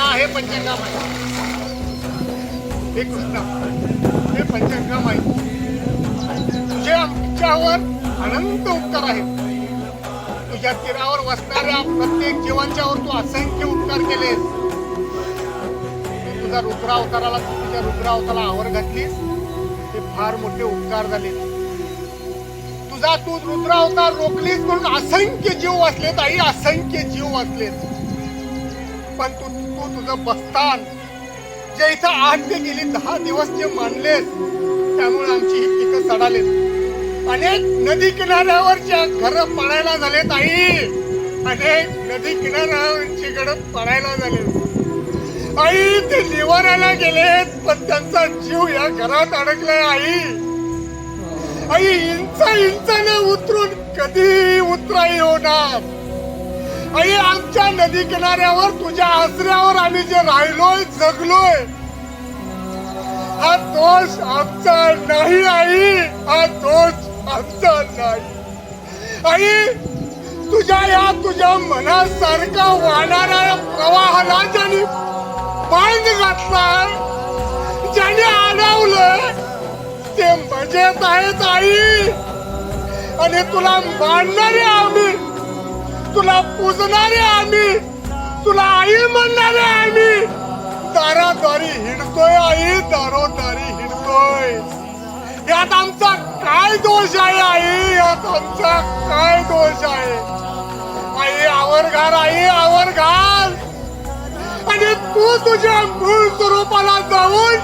कृष्णा हे पंचंगाम आहे हे कृष्णा. हे पंचंगाम आहे तुझे आमच्यावर अनंत उपकार आहेत. तुझ्या तीरावर वसणाऱ्या प्रत्येक जीवांच्यावर तू असंख्य उपकार केलेस. तू तुझा रुद्रावताराला तू तुझ्या रुद्रा अवताराला आवर घातलीस. ते फार मोठे उपकार झाले. तुझा तू रुद्र अवतार रोखलीस म्हणून असंख्य जीव वाचलेत आई असंख्य जीव वाचलेत. पण तू तू तुझं बस्तान. जे इथं आठ ते गेली दहा दिवस जे मानलेस त्यामुळे आमची ही पिकं सडालेत. अनेक नदी किनाऱ्यावरच्या घर पडायला झालेत आई अनेक नदी किनाऱ्यावरची घर पडायला झाले. आई ते निवारायला गेलेत पण त्यांचा जीव या घरात अडकलाय आई. आई इंच इंचाने उतरून कधी उतराई होणार? आई आमच्या नदी किनाऱ्यावर तुझ्या आसऱ्यावर आम्ही जे राहिलोय जगलोय. हा दोष आमचा नाही आई. हा दोष आमचा नाही. आई तुझ्या या तुझ्या मनासारखा वाहणाऱ्या प्रवाहाला ज्याने बांध घातला ज्याने अडवलं ते मजेत आहेत आई. आणि तुला मानणारे तुला पूजणारे आम्ही तुला आई म्हणणारे आम्ही. दारादारी हिंडतोय आई दारोदारी हिंडतोय. यात आमचा काय दोष आहे आई? यात आमचा काय दोष आहे? आई आवर घाल आई आवर घाल. आणि तू तुझ्या मूळ स्वरूपाला जाऊन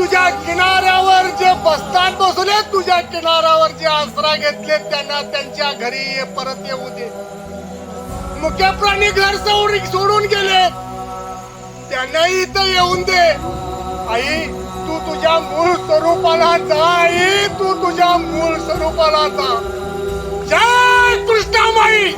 तुझ्या किनाऱ्यावर जे बसतात बसले तुझ्या किनाऱ्यावर जे आसरा घेतले त्यांना त्यांच्या घरी ये- परत येऊ दे. मुख्य प्राणी घर सोडून सोडून गेले. त्यांना इथं येऊन दे. आई तू तुझ्या मूळ स्वरूपाला जा आई तू तुझ्या मूळ स्वरूपाला जा. जय कृष्णामाई!